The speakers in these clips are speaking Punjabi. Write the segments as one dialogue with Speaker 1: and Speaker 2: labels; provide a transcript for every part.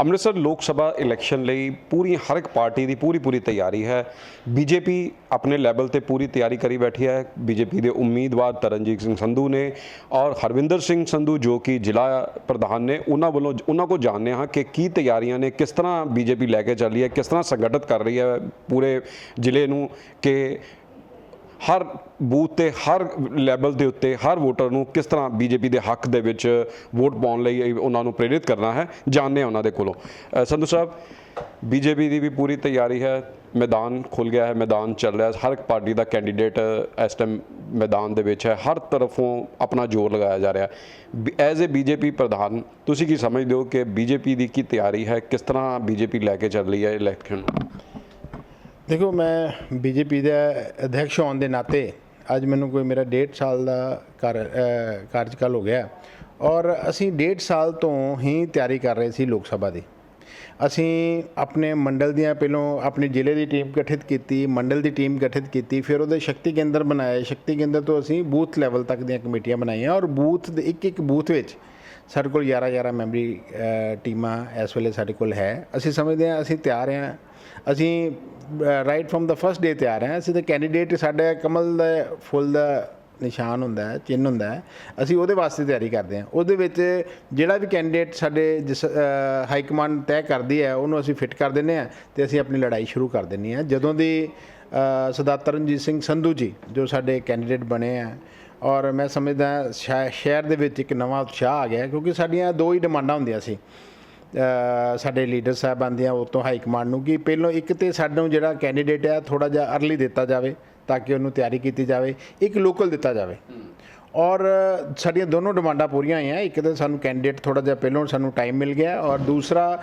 Speaker 1: ਅੰਮ੍ਰਿਤਸਰ ਲੋਕ ਸਭਾ ਇਲੈਕਸ਼ਨ ਲਈ ਪੂਰੀ ਹਰ ਇੱਕ ਪਾਰਟੀ ਦੀ ਪੂਰੀ ਪੂਰੀ ਤਿਆਰੀ ਹੈ। ਬੀਜੇਪੀ ਆਪਣੇ ਲੈਵਲ ਤੇ ਪੂਰੀ ਤਿਆਰੀ ਕਰੀ ਬੈਠੀ ਹੈ। ਬੀਜੇਪੀ ਦੇ ਉਮੀਦਵਾਰ ਤਰਨਜੀਤ ਸਿੰਘ ਸੰਧੂ ਨੇ ਔਰ ਹਰਵਿੰਦਰ ਸਿੰਘ ਸੰਧੂ ਜੋ ਕਿ ਜ਼ਿਲ੍ਹਾ ਪ੍ਰਧਾਨ ਨੇ, ਉਹਨਾਂ ਵੱਲੋਂ ਉਹਨਾਂ ਕੋਲ ਜਾਣਦੇ ਹਾਂ ਕਿ ਕੀ ਤਿਆਰੀਆਂ ਨੇ, ਕਿਸ ਤਰ੍ਹਾਂ ਬੀਜੇਪੀ ਲੈ ਕੇ ਚੱਲ ਰਹੀ ਹੈ, ਕਿਸ ਤਰ੍ਹਾਂ ਸੰਗਠਿਤ ਕਰ ਰਹੀ ਹੈ ਪੂਰੇ ਜ਼ਿਲ੍ਹੇ ਨੂੰ ਕਿ ਹਰ ਬੂਥ ਤੇ, ਹਰ ਲੈਵਲ ਦੇ ਉੱਤੇ ਹਰ ਵੋਟਰ ਨੂੰ ਕਿਸ ਤਰ੍ਹਾਂ ਬੀਜੇਪੀ ਦੇ ਹੱਕ ਦੇ ਵਿੱਚ ਵੋਟ ਪਾਉਣ ਲਈ ਉਹਨਾਂ ਨੂੰ ਪ੍ਰੇਰਿਤ ਕਰਨਾ ਹੈ, ਜਾਣਦੇ ਹਾਂ ਉਹਨਾਂ ਦੇ ਕੋਲੋਂ। ਸੰਧੂ ਸਾਹਿਬ, ਬੀਜੇਪੀ ਦੀ ਵੀ ਪੂਰੀ ਤਿਆਰੀ ਹੈ, ਮੈਦਾਨ ਖੁੱਲ ਗਿਆ ਹੈ, ਮੈਦਾਨ ਚੱਲ ਰਿਹਾ ਹੈ, ਹਰ ਇੱਕ ਪਾਰਟੀ ਦਾ ਕੈਂਡੀਡੇਟ ਇਸ ਟਾਈਮ ਮੈਦਾਨ ਦੇ ਵਿੱਚ ਹੈ, ਹਰ ਤਰਫੋਂ ਆਪਣਾ ਜ਼ੋਰ ਲਗਾਇਆ ਜਾ ਰਿਹਾ ਹੈ। ਐਜ਼ ਅ ਬੀਜੇਪੀ ਪ੍ਰਧਾਨ, ਤੁਸੀਂ ਕੀ ਸਮਝਦੇ ਹੋ ਕਿ ਬੀਜੇਪੀ ਦੀ ਕੀ ਤਿਆਰੀ ਹੈ, ਕਿਸ ਤਰ੍ਹਾਂ ਬੀਜੇਪੀ ਲੈ ਕੇ ਚੱਲ ਰਹੀ ਹੈ ਇਲੈਕਸ਼ਨ?
Speaker 2: ਦੇਖੋ, ਮੈਂ ਬੀਜੇਪੀ ਦਾ ਅਧਿਕਸ਼ ਹੋਣ ਦੇ ਨਾਤੇ ਅੱਜ ਮੈਨੂੰ ਕੋਈ ਮੇਰਾ 1.5 ਸਾਲ ਦਾ ਕਰ ਕਾਰਜਕਾਲ ਹੋ ਗਿਆ। ਔਰ ਅਸੀਂ 1.5 ਸਾਲ ਤੋਂ ਹੀ ਤਿਆਰੀ ਕਰ ਰਹੇ ਸੀ ਲੋਕ ਸਭਾ ਦੀ। ਅਸੀਂ ਆਪਣੇ ਮੰਡਲ ਦੀਆਂ ਪਹਿਲੋਂ ਆਪਣੇ ਜ਼ਿਲ੍ਹੇ ਦੀ ਟੀਮ ਗਠਿਤ ਕੀਤੀ, ਮੰਡਲ ਦੀ ਟੀਮ ਗਠਿਤ ਕੀਤੀ, ਫਿਰ ਉਹਦੇ ਸ਼ਕਤੀ ਕੇਂਦਰ ਬਣਾਏ। ਸ਼ਕਤੀ ਕੇਂਦਰ ਤੋਂ ਅਸੀਂ ਬੂਥ ਲੈਵਲ ਤੱਕ ਦੀਆਂ ਕਮੇਟੀਆਂ ਬਣਾਈਆਂ ਔਰ ਬੂਥ ਦੇ ਇੱਕ ਇੱਕ ਬੂਥ ਵਿੱਚ ਸਾਡੇ ਕੋਲ 11 11 ਮੈਂਬਰੀ ਟੀਮਾਂ ਇਸ ਵੇਲੇ ਸਾਡੇ ਕੋਲ ਹੈ। ਅਸੀਂ ਸਮਝਦੇ ਹਾਂ, ਅਸੀਂ ਤਿਆਰ ਹਾਂ। ਅਸੀਂ ਰਾਈਟ ਫਰਮ ਦਾ ਫਰਸਟ ਡੇ ਤਿਆਰ ਹਾਂ। ਅਸੀਂ ਤਾਂ ਕੈਂਡੀਡੇਟ ਸਾਡੇ ਕਮਲ ਦਾ ਫੁੱਲ ਦਾ ਨਿਸ਼ਾਨ ਹੁੰਦਾ ਹੈ, ਚਿੰਨ੍ਹ ਹੁੰਦਾ ਹੈ। ਅਸੀਂ ਉਹਦੇ ਵਾਸਤੇ ਤਿਆਰੀ ਕਰਦੇ ਹਾਂ। ਉਹਦੇ ਵਿੱਚ ਜਿਹੜਾ ਵੀ ਕੈਂਡੀਡੇਟ ਸਾਡੇ ਜਿਸ ਹਾਈ ਕਮਾਂਡ ਤੈਅ ਕਰਦੀ ਹੈ, ਉਹਨੂੰ ਅਸੀਂ ਫਿੱਟ ਕਰ ਦਿੰਦੇ ਹਾਂ ਤੇ ਅਸੀਂ ਆਪਣੀ ਲੜਾਈ ਸ਼ੁਰੂ ਕਰ ਦਿੰਦੇ ਹਾਂ। ਜਦੋਂ ਦੀ ਸਰਦਾਰ ਤਰਨਜੀਤ ਸਿੰਘ ਸੰਧੂ ਜੀ, ਜੋ ਸਾਡੇ ਕੈਂਡੀਡੇਟ ਬਣੇ ਆ ਔਰ ਮੈਂ ਸਮਝਦਾ ਸ਼ਾ- ਸ਼ਹਿਰ ਦੇ ਵਿੱਚ ਇੱਕ ਨਵਾਂ ਉਤਸ਼ਾਹ ਆ ਗਿਆ ਕਿਉਂਕਿ ਸਾਡੀਆਂ ਦੋ ਹੀ ਡਿਮਾਂਡਾਂ ਹੁੰਦੀਆਂ ਸੀ। ਸਾਡੇ ਲੀਡਰ ਸਾਹਿਬਾਨ ਦੀਆਂ ਉਹ ਤੋਂ ਹਾਈ ਕਮਾਂਡ ਨੂੰ ਕਿ ਪਹਿਲੋਂ ਇੱਕ ਤੇ ਸਾਨੂੰ ਜਿਹੜਾ ਕੈਂਡੀਡੇਟ ਆ ਥੋੜਾ ਜਿਹਾ ਅਰਲੀ ਦਿੱਤਾ ਜਾਵੇ ਤਾਂ ਕਿ ਉਹਨੂੰ ਤਿਆਰੀ ਕੀਤੀ ਜਾਵੇ, ਇੱਕ ਲੋਕਲ ਦਿੱਤਾ ਜਾਵੇ। ਔਰ ਸਾਡੀਆਂ ਦੋਨੋਂ ਡਿਮਾਂਡਾਂ ਪੂਰੀਆਂ ਹੋਈਆਂ, ਇੱਕ ਤਾਂ ਸਾਨੂੰ ਕੈਂਡੀਡੇਟ ਥੋੜਾ ਜਿਹਾ ਪਹਿਲੋਂ ਸਾਨੂੰ ਟਾਈਮ ਮਿਲ ਗਿਆ ਔਰ ਦੂਸਰਾ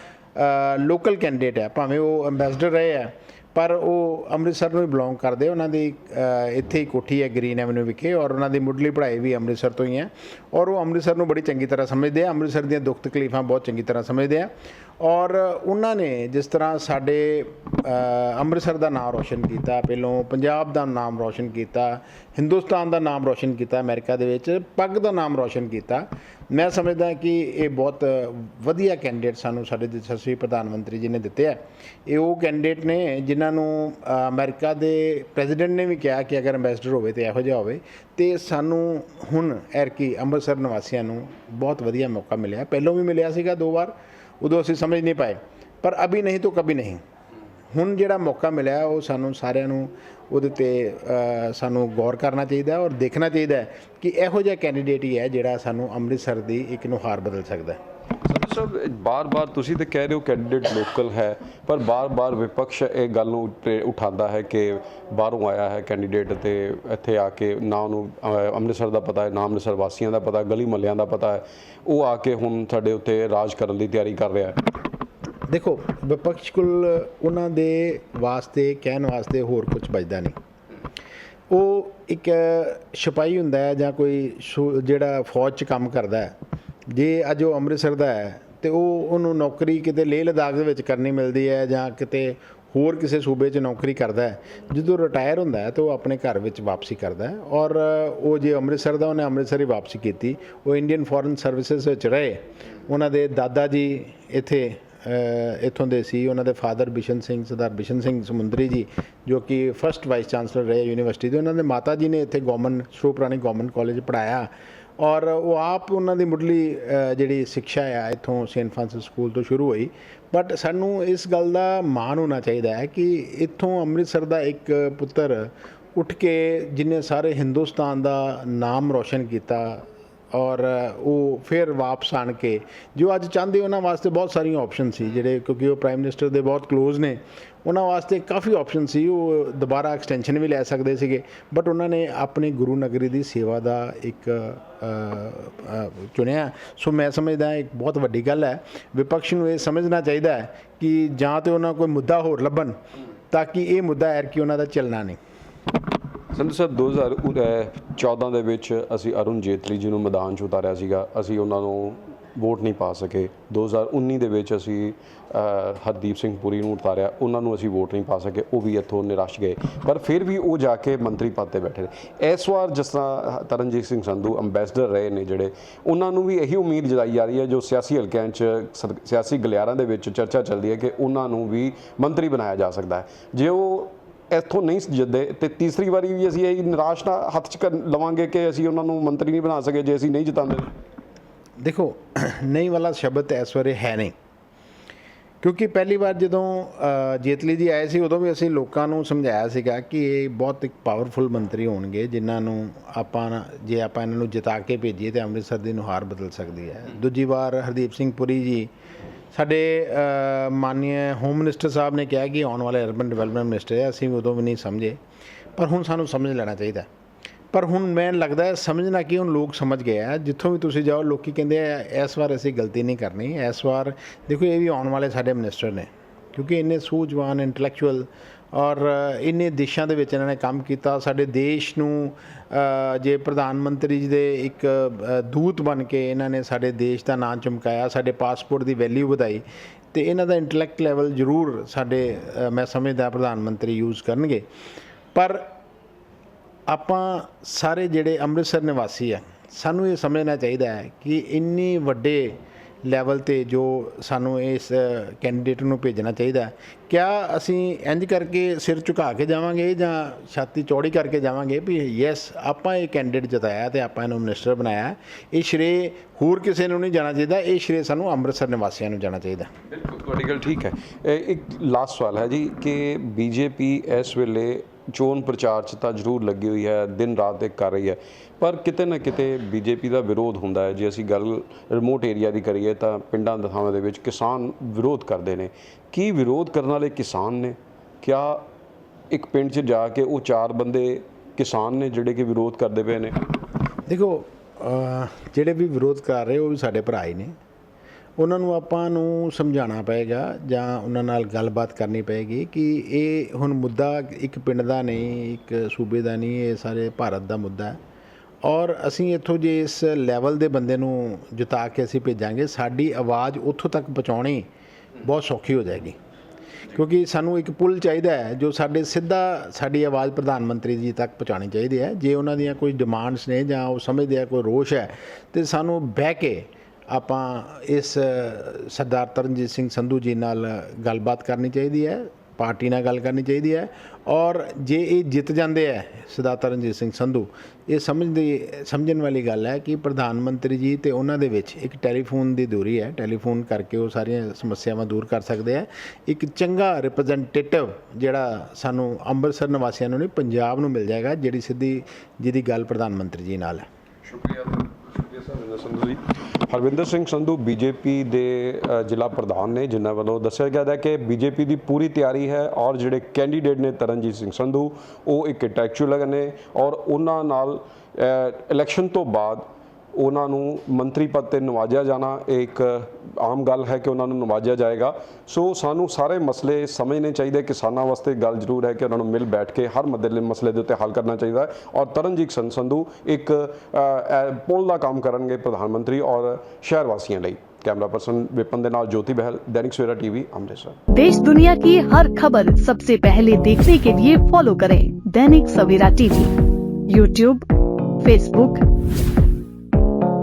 Speaker 2: ਲੋਕਲ ਕੈਂਡੀਡੇਟ ਹੈ ਭਾਵੇਂ ਉਹ ਐਮਬੈਸਡਰ ਰਹੇ ਆ ਪਰ ਉਹ ਅੰਮ੍ਰਿਤਸਰ ਨੂੰ ਹੀ ਬਿਲੋਂਗ ਕਰਦੇ ਉਹਨਾਂ ਦੀ ਇੱਥੇ ਹੀ ਕੋਠੀ ਹੈ ਗ੍ਰੀਨ ਐਵਨਿਊ ਵਿਖੇ ਔਰ ਉਹਨਾਂ ਦੀ ਮੁੱਢਲੀ ਪੜ੍ਹਾਈ ਵੀ ਅੰਮ੍ਰਿਤਸਰ ਤੋਂ ਹੀ ਹੈ। ਔਰ ਉਹ ਅੰਮ੍ਰਿਤਸਰ ਨੂੰ ਬੜੀ ਚੰਗੀ ਤਰ੍ਹਾਂ ਸਮਝਦੇ ਆ। ਅੰਮ੍ਰਿਤਸਰ ਦੀਆਂ ਦੁੱਖ ਤਕਲੀਫਾਂ ਬਹੁਤ ਚੰਗੀ ਤਰ੍ਹਾਂ ਸਮਝਦੇ ਆ। ਔਰ ਉਹਨਾਂ ਨੇ ਜਿਸ ਤਰ੍ਹਾਂ ਸਾਡੇ ਅੰਮ੍ਰਿਤਸਰ ਦਾ ਨਾਮ ਰੋਸ਼ਨ ਕੀਤਾ ਪਹਿਲੋਂ ਪੰਜਾਬ ਦਾ ਨਾਮ ਰੋਸ਼ਨ ਕੀਤਾ ਹਿੰਦੁਸਤਾਨ ਦਾ ਨਾਮ ਰੋਸ਼ਨ ਕੀਤਾ ਅਮਰੀਕਾ ਦੇ ਵਿੱਚ ਪੱਗ ਦਾ ਨਾਮ ਰੋਸ਼ਨ ਕੀਤਾ। ਮੈਂ ਸਮਝਦਾ ਕਿ ਇਹ ਬਹੁਤ ਵਧੀਆ ਕੈਂਡੀਡੇਟ ਸਾਨੂੰ ਸਾਡੇ ਜਸਵੀ ਪ੍ਰਧਾਨ ਮੰਤਰੀ ਜੀ ਨੇ ਦਿੱਤੇ ਆ। ਇਹ ਉਹ ਕੈਂਡੀਡੇਟ ਨੇ ਜਿਨ੍ਹਾਂ ਨੂੰ ਅ, ਅਮਰੀਕਾ ਦੇ ਪ੍ਰੈਜ਼ੀਡੈਂਟ ਨੇ ਵੀ ਕਿਹਾ ਕਿ ਅਗਰ ਐਮਬੈਸਡਰ ਹੋਵੇ ਤੇ ਇਹੋ ਜਿਹਾ ਹੋਵੇ। ਤੇ ਸਾਨੂੰ ਹੁਣ ਐਰਕੀ ਅੰਮ੍ਰਿਤਸਰ ਨਿਵਾਸੀਆਂ ਨੂੰ ਬਹੁਤ ਵਧੀਆ ਮੌਕਾ ਮਿਲਿਆ। ਪਹਿਲੋਂ ਵੀ ਮਿਲਿਆ ਸੀਗਾ ਦੋ ਵਾਰ। ਉਦੋਂ ਅਸੀਂ ਸਮਝ ਨਹੀਂ ਪਾਏ। ਪਰ ਅਭੀ ਨਹੀਂ ਤਾਂ ਕਭੀ ਨਹੀਂ। ਹੁਣ ਜਿਹੜਾ ਮੌਕਾ ਮਿਲਿਆ, ਉਹ ਸਾਨੂੰ ਸਾਰਿਆਂ ਨੂੰ ਉਹਦੇ ਤੇ ਸਾਨੂੰ ਗੌਰ ਕਰਨਾ ਚਾਹੀਦਾ ਔਰ ਦੇਖਣਾ ਚਾਹੀਦਾ ਕਿ ਇਹੋ ਜਿਹਾ ਕੈਂਡੀਡੇਟ ਹੀ ਹੈ ਜਿਹੜਾ ਸਾਨੂੰ ਅੰਮ੍ਰਿਤਸਰ ਦੀ ਇੱਕ ਨੁਹਾਰ ਬਦਲ ਸਕਦਾ ਹੈ।
Speaker 1: ਸਾਹਿਬ ਬਾਰ-ਬਾਰ ਤੁਸੀਂ ਤਾਂ ਕਹਿ ਰਹੇ ਹੋ ਕੈਂਡੀਡੇਟ ਲੋਕਲ ਹੈ, ਪਰ ਬਾਰ-ਬਾਰ ਵਿਪਕਸ਼ ਇਹ ਗੱਲ ਨੂੰ ਉੱਤੇ ਉਠਾਉਂਦਾ ਹੈ ਕਿ ਬਾਹਰੋਂ ਆਇਆ ਹੈ ਕੈਂਡੀਡੇਟ ਤੇ ਇੱਥੇ ਆ ਕੇ ਨਾ ਉਹਨੂੰ ਅੰਮ੍ਰਿਤਸਰ ਦਾ ਪਤਾ ਹੈ, ਨਾ ਅੰਮ੍ਰਿਤਸਰ ਵਾਸੀਆਂ ਦਾ ਪਤਾ, ਗਲੀ ਮੱਲਿਆਂ ਦਾ ਪਤਾ ਹੈ। ਉਹ ਆ ਕੇ ਹੁਣ ਸਾਡੇ ਉੱਤੇ ਰਾਜ ਕਰਨ ਦੀ ਤਿਆਰੀ ਕਰ ਰਿਹਾ ਹੈ।
Speaker 2: ਦੇਖੋ, ਵਿਪਕਸ਼ ਕੋਲ ਉਹਨਾਂ ਦੇ ਵਾਸਤੇ, ਕਹਿਣ ਵਾਸਤੇ ਹੋਰ ਕੁਝ ਬਚਦਾ ਨਹੀਂ। ਉਹ ਇੱਕ ਸਿਪਾਹੀ ਹੁੰਦਾ ਹੈ ਜਾਂ ਕੋਈ ਸ਼ੂ- ਜਿਹੜਾ ਫੌਜ 'ਚ ਕੰਮ ਕਰਦਾ ਹੈ। ਜੇ ਅੱਜ ਉਹ ਅੰਮ੍ਰਿਤਸਰ ਦਾ ਹੈ ਤੇ ਉਹ ਉਹਨੂੰ ਨੌਕਰੀ ਕਿਤੇ ਲੇਹ ਲਦਾਖ ਦੇ ਵਿੱਚ ਕਰਨੀ ਮਿਲਦੀ ਹੈ ਜਾਂ ਕਿਤੇ ਹੋਰ ਕਿਸੇ ਸੂਬੇ 'ਚ ਨੌਕਰੀ ਕਰਦਾ ਹੈ। ਜਦੋਂ ਰਿਟਾਇਰ ਹੁੰਦਾ ਹੈ ਤਾਂ ਉਹ ਆਪਣੇ ਘਰ ਵਿੱਚ ਵਾਪਸੀ ਕਰਦਾ ਹੈ ਔਰ ਉਹ ਜੇ ਅੰਮ੍ਰਿਤਸਰ ਦਾ ਉਹਨੇ ਅੰਮ੍ਰਿਤਸਰ ਹੀ ਵਾਪਸੀ ਕੀਤੀ, ਉਹ ਇੰਡੀਅਨ ਫੋਰਨ ਸਰਵਿਸਿਜ਼ ਵਿੱਚ ਰਹੇ। ਉਹਨਾਂ ਦੇ ਦਾਦਾ ਜੀ ਇੱਥੇ ਇੱਥੋਂ ਦੇ ਸੀ, ਉਹਨਾਂ ਦੇ ਫਾਦਰ ਬਿਸ਼ਨ ਸਿੰਘ, ਸਰਦਾਰ ਬਿਸ਼ਨ ਸਿੰਘ ਸਮੁੰਦਰੀ ਜੀ, ਜੋ ਕਿ ਫਰਸਟ ਵਾਈਸ ਚਾਂਸਲਰ ਰਹੇ ਯੂਨੀਵਰਸਿਟੀ ਦੇ, ਉਹਨਾਂ ਦੇ ਮਾਤਾ ਜੀ ਨੇ ਇੱਥੇ ਗਵਰਨਮੈਂਟ ਸਰੂਪਰਾਣੀ ਗਵਰਨਮੈਂਟ ਕਾਲਜ ਪੜਾਇਆ ਔਰ ਉਹ ਆਪ ਉਹਨਾਂ ਦੀ ਮੁੱਢਲੀ ਜਿਹੜੀ ਸਿੱਖਿਆ ਆ, ਇੱਥੋਂ ਸੇਂਟ ਫ੍ਰਾਂਸਿਸ ਸਕੂਲ ਤੋਂ ਸ਼ੁਰੂ ਹੋਈ। ਬਟ ਸਾਨੂੰ ਇਸ ਗੱਲ ਦਾ ਮਾਣ ਹੋਣਾ ਚਾਹੀਦਾ ਹੈ ਕਿ ਇੱਥੋਂ ਅੰਮ੍ਰਿਤਸਰ ਦਾ ਇੱਕ ਪੁੱਤਰ ਉੱਠ ਕੇ ਜਿਨੇ ਸਾਰੇ ਹਿੰਦੁਸਤਾਨ ਦਾ ਨਾਮ ਰੋਸ਼ਨ ਕੀਤਾ ਔਰ ਉਹ ਫਿਰ ਵਾਪਸ ਆਣ ਕੇ, ਜੋ ਅੱਜ ਚਾਹੁੰਦੇ ਉਹਨਾਂ ਵਾਸਤੇ ਬਹੁਤ ਸਾਰੀਆਂ ਆਪਸ਼ਨ ਸੀ, ਜਿਹੜੇ ਕਿਉਂਕਿ ਉਹ ਪ੍ਰਾਈਮ ਮਿਨਿਸਟਰ ਦੇ ਬਹੁਤ ਕਲੋਜ਼ ਨੇ, ਉਹਨਾਂ ਵਾਸਤੇ ਕਾਫੀ ਆਪਸ਼ਨ ਸੀ, ਉਹ ਦੁਬਾਰਾ ਐਕਸਟੈਂਸ਼ਨ ਵੀ ਲੈ ਸਕਦੇ ਸੀਗੇ ਬਟ ਉਹਨਾਂ ਨੇ ਆਪਣੀ ਗੁਰੂ ਨਗਰੀ ਦੀ ਸੇਵਾ ਦਾ ਇੱਕ ਚੁਣਿਆ। ਸੋ ਮੈਂ ਸਮਝਦਾ ਇੱਕ ਬਹੁਤ ਵੱਡੀ ਗੱਲ ਹੈ, ਵਿਪਕਸ਼ ਨੂੰ ਇਹ ਸਮਝਣਾ ਚਾਹੀਦਾ ਹੈ ਕਿ ਜਾਂ ਤੇ ਉਹਨਾਂ ਕੋਈ ਮੁੱਦਾ ਹੋਰ ਲੱਭਣ, ਤਾਂ ਕਿ ਇਹ ਮੁੱਦਾ ਹੈ ਕਿ ਉਹਨਾਂ ਦਾ ਚੱਲਣਾ ਨਹੀਂ।
Speaker 1: ਸੰਧੂ ਸਾਹਿਬ 2014 ਦੇ ਵਿੱਚ ਅਸੀਂ ਅਰੁਣ ਜੇਤਲੀ ਜੀ ਨੂੰ ਮੈਦਾਨ 'ਚ ਉਤਾਰਿਆ ਸੀਗਾ। ਅਸੀਂ ਉਹਨਾਂ ਨੂੰ ਵੋਟ ਨਹੀਂ ਪਾ ਸਕੇ। 2019 ਦੇ ਵਿੱਚ ਅਸੀਂ ਹਰਦੀਪ ਸਿੰਘ ਪੁਰੀ ਨੂੰ ਉਤਾਰਿਆ। ਉਹਨਾਂ ਨੂੰ ਅਸੀਂ ਵੋਟ ਨਹੀਂ ਪਾ ਸਕੇ। ਉਹ ਵੀ ਇੱਥੋਂ ਨਿਰਾਸ਼ ਗਏ। ਪਰ ਫਿਰ ਵੀ ਉਹ ਜਾ ਕੇ ਮੰਤਰੀ ਪਦ ਤੇ ਬੈਠੇ ਇਸ ਵਾਰ ਜਿਸ ਤਰ੍ਹਾਂ ਤਰਨਜੀਤ ਸਿੰਘ ਸੰਧੂ ਅੰਬੈਸਡਰ ਰਹੇ ਨੇ ਜਿਹੜੇ, ਉਹਨਾਂ ਨੂੰ ਵੀ ਇਹੀ ਉਮੀਦ ਜਤਾਈ ਜਾ ਰਹੀ ਹੈ, ਜੋ ਸਿਆਸੀ ਹਲਕਿਆਂ 'ਚ, ਸਰ- ਸਿਆਸੀ ਗਲਿਆਰਾਂ ਦੇ ਵਿੱਚ ਚਰਚਾ ਚੱਲਦੀ ਹੈ ਕਿ ਉਹਨਾਂ ਨੂੰ ਵੀ ਮੰਤਰੀ ਬਣਾਇਆ ਜਾ ਸਕਦਾ ਹੈ। ਜੇ ਉਹ ਇੱਥੋਂ ਨਹੀਂ ਜਿੱਦੇ ਤੇ ਤੀਸਰੀ ਵਾਰੀ ਵੀ ਅਸੀਂ ਇਹ ਨਿਰਾਸ਼ ਨਾਲ ਹੱਥ 'ਚ ਕਰ ਲਵਾਂਗੇ ਕਿ ਅਸੀਂ ਉਹਨਾਂ ਨੂੰ ਮੰਤਰੀ ਨਹੀਂ ਬਣਾ ਸਕੇ ਜੇ ਅਸੀਂ ਨਹੀਂ ਜਿਤਾਉਂਦੇ
Speaker 2: ਦੇਖੋ, ਨਹੀਂ ਵਾਲਾ ਸ਼ਬਦ ਇਸ ਵਾਰੇ ਹੈ ਨਹੀਂ। ਕਿਉਂਕਿ ਪਹਿਲੀ ਵਾਰ ਜਦੋਂ ਜੇਤਲੀ ਜੀ ਆਏ ਸੀ, ਉਦੋਂ ਵੀ ਅਸੀਂ ਲੋਕਾਂ ਨੂੰ ਸਮਝਾਇਆ ਸੀਗਾ ਕਿ ਇਹ ਬਹੁਤ ਇੱਕ ਪਾਵਰਫੁਲ ਮੰਤਰੀ ਹੋਣਗੇ, ਜਿਨ੍ਹਾਂ ਨੂੰ ਆਪਾਂ ਜੇ ਆਪਾਂ ਇਹਨਾਂ ਨੂੰ ਜਿਤਾ ਕੇ ਭੇਜੀਏ ਤੇ ਅੰਮ੍ਰਿਤਸਰ ਦੀ ਨੁਹਾਰ ਬਦਲ ਸਕਦੀ ਹੈ। ਦੂਜੀ ਵਾਰ ਹਰਦੀਪ ਸਿੰਘ ਪੁਰੀ ਜੀ ਸਾਡੇ ਅ, ਹੋਮ ਮਿਨਿਸਟਰ ਸਾਹਿਬ ਨੇ ਕਿਹਾ ਕਿ ਆਉਣ ਵਾਲੇ ਅਰਬਨ ਡਿਵੈਲਪਮੈਂਟ ਮਿਨਿਸਟਰ ਹੈ ਅਸੀਂ ਉਦੋਂ ਵੀ ਨਹੀਂ ਸਮਝੇ। ਪਰ ਹੁਣ ਸਾਨੂੰ ਸਮਝ ਲੈਣਾ ਚਾਹੀਦਾ ਪਰ ਹੁਣ ਮੈਨੂੰ ਲੱਗਦਾ ਹੈ ਸਮਝਣਾ ਕਿ ਹੁਣ ਲੋਕ ਸਮਝ ਗਏ ਆ ਜਿੱਥੋਂ ਵੀ ਤੁਸੀਂ ਜਾਓ ਲੋਕੀ ਕਹਿੰਦੇ ਆ ਇਸ ਵਾਰ ਅਸੀਂ ਗਲਤੀ ਨਹੀਂ ਕਰਨੀ। ਇਸ ਵਾਰ ਦੇਖੋ ਇਹ ਵੀ ਆਉਣ ਵਾਲੇ ਸਾਡੇ ਮਿਨਿਸਟਰ ਨੇ। ਕਿਉਂਕਿ ਇੰਨੇ ਸੂਝਵਾਨ ਇੰਟੈਲੈਕਚੁਅਲ ਔਰ ਇੰਨੇ ਦੇਸ਼ਾਂ ਦੇ ਵਿੱਚ ਇਹਨਾਂ ਨੇ ਕੰਮ ਕੀਤਾ। ਸਾਡੇ ਦੇਸ਼ ਨੂੰ ਜੇ ਪ੍ਰਧਾਨ ਮੰਤਰੀ ਜੀ ਦੇ ਇੱਕ ਦੂਤ ਬਣ ਕੇ ਇਹਨਾਂ ਨੇ ਸਾਡੇ ਦੇਸ਼ ਦਾ ਨਾਂ ਚਮਕਾਇਆ, ਸਾਡੇ ਪਾਸਪੋਰਟ ਦੀ ਵੈਲਿਊ ਵਧਾਈ, ਤੇ ਇਹਨਾਂ ਦਾ ਇੰਟੈਲੈਕਟ ਲੈਵਲ ਜ਼ਰੂਰ ਸਾਡੇ ਮੈਂ ਸਮਝਦਾ ਪ੍ਰਧਾਨ ਮੰਤਰੀ ਯੂਜ਼ ਕਰਨਗੇ। ਪਰ ਆਪਾਂ ਸਾਰੇ ਜਿਹੜੇ ਅੰਮ੍ਰਿਤਸਰ ਨਿਵਾਸੀ ਆ, ਸਾਨੂੰ ਇਹ ਸਮਝਣਾ ਚਾਹੀਦਾ ਹੈ ਕਿ ਇੰਨੇ ਵੱਡੇ ਲੈਵਲ ਤੇ ਜੋ ਸਾਨੂੰ ਇਸ ਕੈਂਡੀਡੇਟ ਨੂੰ ਭੇਜਣਾ ਚਾਹੀਦਾ ਕਿਆ ਅਸੀਂ ਇੰਜ ਕਰਕੇ ਸਿਰ ਝੁਕਾ ਕੇ ਜਾਵਾਂਗੇ ਜਾਂ ਛਾਤੀ ਚੌੜੀ ਕਰਕੇ ਜਾਵਾਂਗੇ ਵੀ ਯੈਸ ਆਪਾਂ ਇਹ ਕੈਂਡੀਡੇਟ ਜਿਤਾਇਆ ਤੇ ਆਪਾਂ ਇਹਨੂੰ ਮਿਨਿਸਟਰ ਬਣਾਇਆ ਇਹ ਸ਼੍ਰੇ ਹੋਰ ਕਿਸੇ ਨੂੰ ਨਹੀਂ ਜਾਣਾ ਚਾਹੀਦਾ, ਇਹ ਸ਼੍ਰੇ ਸਾਨੂੰ ਅੰਮ੍ਰਿਤਸਰ ਨਿਵਾਸੀਆਂ ਨੂੰ ਜਾਣਾ ਚਾਹੀਦਾ।
Speaker 1: ਬਿਲਕੁਲ, ਤੁਹਾਡੀ ਗੱਲ ਠੀਕ ਹੈ। ਇੱਕ ਲਾਸਟ ਸਵਾਲ ਹੈ ਜੀ ਕਿ ਬੀਜੇਪੀ ਇਸ ਵੇਲੇ ਚੋਣ ਪ੍ਰਚਾਰ 'ਚ ਤਾਂ ਜ਼ਰੂਰ ਲੱਗੀ ਹੋਈ ਹੈ, ਦਿਨ ਰਾਤ ਇੱਕ ਕਰ ਰਹੀ ਹੈ। ਪਰ ਕਿਤੇ ਨਾ ਕਿਤੇ ਬੀਜੇਪੀ ਦਾ ਵਿਰੋਧ ਹੁੰਦਾ ਹੈ। ਜੇ ਅਸੀਂ ਗੱਲ ਰਿਮੋਟ ਏਰੀਆ ਦੀ ਕਰੀਏ ਤਾਂ ਪਿੰਡਾਂ ਦੇ ਥਾਵਾਂ ਦੇ ਵਿੱਚ ਕਿਸਾਨ ਵਿਰੋਧ ਕਰਦੇ ਨੇ। ਕੀ ਵਿਰੋਧ ਕਰਨ ਵਾਲੇ ਕਿਸਾਨ ਨੇ? ਕਿਆ ਇੱਕ ਪਿੰਡ 'ਚ ਜਾ ਕੇ ਉਹ ਚਾਰ ਬੰਦੇ ਕਿਸਾਨ ਨੇ ਜਿਹੜੇ ਕਿ ਵਿਰੋਧ ਕਰਦੇ ਪਏ ਨੇ?
Speaker 2: ਦੇਖੋ ਜਿਹੜੇ ਵੀ ਵਿਰੋਧ ਕਰ ਰਹੇ ਉਹ ਵੀ ਸਾਡੇ ਭਰਾ ਹੀ ਨੇ। ਉਹਨਾਂ ਨੂੰ ਆਪਾਂ ਨੂੰ ਸਮਝਾਉਣਾ ਪਏਗਾ ਜਾਂ ਉਹਨਾਂ ਨਾਲ ਗੱਲਬਾਤ ਕਰਨੀ ਪਏਗੀ ਕਿ ਇਹ ਹੁਣ ਮੁੱਦਾ ਇੱਕ ਪਿੰਡ ਦਾ ਨਹੀਂ, ਇੱਕ ਸੂਬੇ ਦਾ ਨਹੀਂ, ਇਹ ਸਾਰੇ ਭਾਰਤ ਦਾ ਮੁੱਦਾ ਹੈ। ਔਰ ਅਸੀਂ ਇੱਥੋਂ ਜੇ ਇਸ ਲੈਵਲ ਦੇ ਬੰਦੇ ਨੂੰ ਜਿਤਾ ਕੇ ਅਸੀਂ ਭੇਜਾਂਗੇ, ਸਾਡੀ ਆਵਾਜ਼ ਉੱਥੋਂ ਤੱਕ ਪਹੁੰਚਾਉਣੀ ਬਹੁਤ ਸੌਖੀ ਹੋ ਜਾਏਗੀ। ਕਿਉਂਕਿ ਸਾਨੂੰ ਇੱਕ ਪੁਲ ਚਾਹੀਦਾ ਹੈ ਜੋ ਸਾਡੇ ਸਿੱਧਾ ਸਾਡੀ ਆਵਾਜ਼ ਪ੍ਰਧਾਨ ਮੰਤਰੀ ਜੀ ਤੱਕ ਪਹੁੰਚਾਉਣੀ ਚਾਹੀਦੀ ਹੈ। ਜੇ ਉਹਨਾਂ ਦੀਆਂ ਕੋਈ ਡਿਮਾਂਡਸ ਨੇ ਜਾਂ ਉਹ ਸਮਝਦੇ ਆ, ਕੋਈ ਰੋਸ਼ ਹੈ, ਤੇ ਸਾਨੂੰ ਬਹਿ ਕੇ ਆਪਾਂ ਇਸ ਸਰਦਾਰ ਤਰਨਜੀਤ ਸਿੰਘ ਸੰਧੂ ਜੀ ਨਾਲ ਗੱਲਬਾਤ ਕਰਨੀ ਚਾਹੀਦੀ ਹੈ, ਪਾਰਟੀ ਨਾਲ ਗੱਲ ਕਰਨੀ ਚਾਹੀਦੀ ਹੈ ਔਰ ਜੇ ਇਹ ਜਿੱਤ ਜਾਂਦੇ ਹੈ ਸਰਦਾਰ ਤਰਨਜੀਤ ਸਿੰਘ ਸੰਧੂ, ਇਹ ਸਮਝਦੀ, ਸਮਝਣ ਵਾਲੀ ਗੱਲ ਹੈ ਕਿ ਪ੍ਰਧਾਨ ਮੰਤਰੀ ਜੀ ਤੇ ਉਹਨਾਂ ਦੇ ਵਿੱਚ ਇੱਕ ਟੈਲੀਫੋਨ ਦੀ ਦੂਰੀ ਹੈ, ਟੈਲੀਫੋਨ ਕਰਕੇ ਉਹ ਸਾਰੀਆਂ ਸਮੱਸਿਆਵਾਂ ਦੂਰ ਕਰ ਸਕਦੇ ਆ ਇੱਕ ਚੰਗਾ ਰਿਪਰੈਜ਼ੈਂਟੇਟਿਵ ਜਿਹੜਾ ਸਾਨੂੰ ਅੰਮ੍ਰਿਤਸਰ ਨਿਵਾਸੀਆਂ ਨੂੰ ਨਹੀਂ, ਪੰਜਾਬ ਨੂੰ ਮਿਲ ਜਾਏਗਾ, ਜਿਹੜੀ ਸਿੱਧੀ ਜਿਹਦੀ ਗੱਲ ਪ੍ਰਧਾਨ ਮੰਤਰੀ ਜੀ ਨਾਲ ਹੈ।
Speaker 1: ਸ਼ੁਕਰੀਆ। ਹਰਵਿੰਦਰ ਸੰਧੂ ਜੀ। ਹਰਵਿੰਦਰ ਸਿੰਘ ਸੰਧੂ ਬੀਜੇਪੀ ਦੇ ਜ਼ਿਲ੍ਹਾ ਪ੍ਰਧਾਨ ਨੇ, ਜਿਨ੍ਹਾਂ ਵੱਲੋਂ ਦੱਸਿਆ ਗਿਆ ਹੈ ਕਿ ਬੀਜੇਪੀ ਦੀ ਪੂਰੀ ਤਿਆਰੀ ਹੈ ਔਰ ਜਿਹੜੇ ਕੈਂਡੀਡੇਟ ਨੇ ਤਰਨਜੀਤ ਸਿੰਘ ਸੰਧੂ, ਉਹ ਇੱਕ ਇੰਟੈਕਚੁਅਲ ਨੇ ਔਰ ਉਹਨਾਂ ਨਾਲ ਇਲੈਕਸ਼ਨ ਤੋਂ ਬਾਅਦ ਉਹਨਾਂ ਨੂੰ ਮੰਤਰੀ ਪਦ ਤੇ ਨਵਾਜਿਆ ਜਾਣਾ ਇਹ ਇੱਕ ਆਮ ਗੱਲ ਹੈ ਕਿ ਉਹਨਾਂ ਨੂੰ ਨਵਾਜਿਆ ਜਾਏਗਾ ਸੋ ਸਾਨੂੰ ਸਾਰੇ ਮਸਲੇ ਸਮਝਣੇ ਚਾਹੀਦੇ ਕਿਸਾਨਾਂ ਵਾਸਤੇ ਗੱਲ ਜ਼ਰੂਰ ਹੈ ਕਿ ਉਹਨਾਂ ਨੂੰ ਮਿਲ ਬੈਠ ਕੇ ਹਰ ਮਸਲੇ ਮਸਲੇ ਦੇ ਉੱਤੇ ਹੱਲ ਕਰਨਾ ਚਾਹੀਦਾ ਹੈ ਔਰ ਤਰਨਜੀਤ ਸਿੰਘ ਸੰਧੂ ਇੱਕ ਅ, ਅ, ਪੁਲ ਦਾ ਕੰਮ ਕਰਨਗੇ ਪ੍ਰਧਾਨ ਮੰਤਰੀ ਔਰ ਸ਼ਹਿਰ ਵਾਸੀਆਂ ਲਈ ਕੈਮਰਾ ਪਰਸਨ ਵਿਪਨ ਦੇ ਨਾਲ ਜੋਤੀ ਬਹਿਲ ਦੈਨਿਕ ਸਵੇਰਾ ਟੀਵੀ ਅੰਮ੍ਰਿਤਸਰ
Speaker 3: देश दुनिया की हर खबर सबसे पहले देखने के लिए फॉलो करें Dainik Savera TV YouTube Facebook